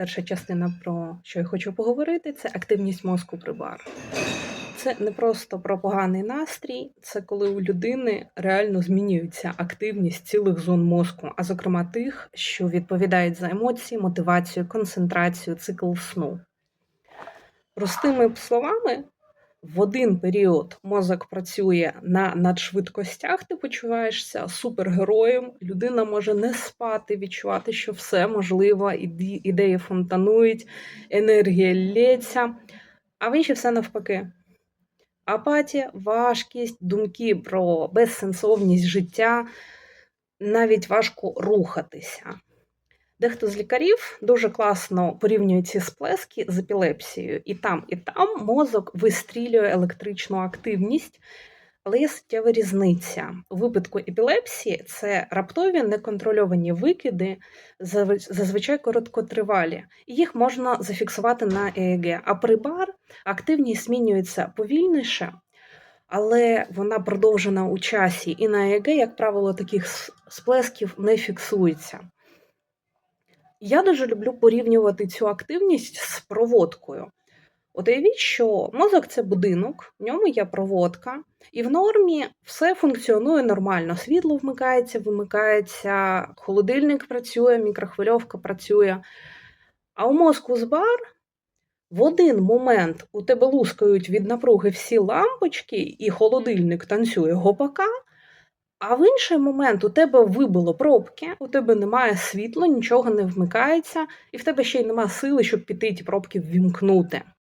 Перша частина, про що я хочу поговорити, це активність мозку при бар. Це не просто про поганий настрій, це коли у людини реально змінюється активність цілих зон мозку, а зокрема тих, що відповідають за емоції, мотивацію, концентрацію, цикл сну. Простими словами, в один період мозок працює на надшвидкостях, ти почуваєшся супергероєм, людина може не спати, відчувати, що все можливо, ідеї фонтанують, енергія лється, а в іншій все навпаки. Апатія, важкість, думки про безсенсовність життя, навіть важко рухатися. Дехто з лікарів дуже класно порівнює ці сплески з епілепсією. І там, і там мозок вистрілює електричну активність, але є суттєва різниця. У випадку епілепсії це раптові неконтрольовані викиди, зазвичай короткотривалі, і їх можна зафіксувати на ЕЕГ. А при бар активність змінюється повільніше, але вона продовжена у часі, і на ЕЕГ, як правило, таких сплесків не фіксується. Я дуже люблю порівнювати цю активність з проводкою. От уявіть, що мозок це будинок, в ньому є проводка, і в нормі все функціонує нормально. Світло вмикається, вимикається, холодильник працює, мікрохвильовка працює. А у мозку з бар в один момент у тебе лускають від напруги всі лампочки, і холодильник танцює гопака, а в інший момент у тебе вибило пробки, у тебе немає світла, нічого не вмикається, і в тебе ще й немає сили, щоб піти ті пробки ввімкнути.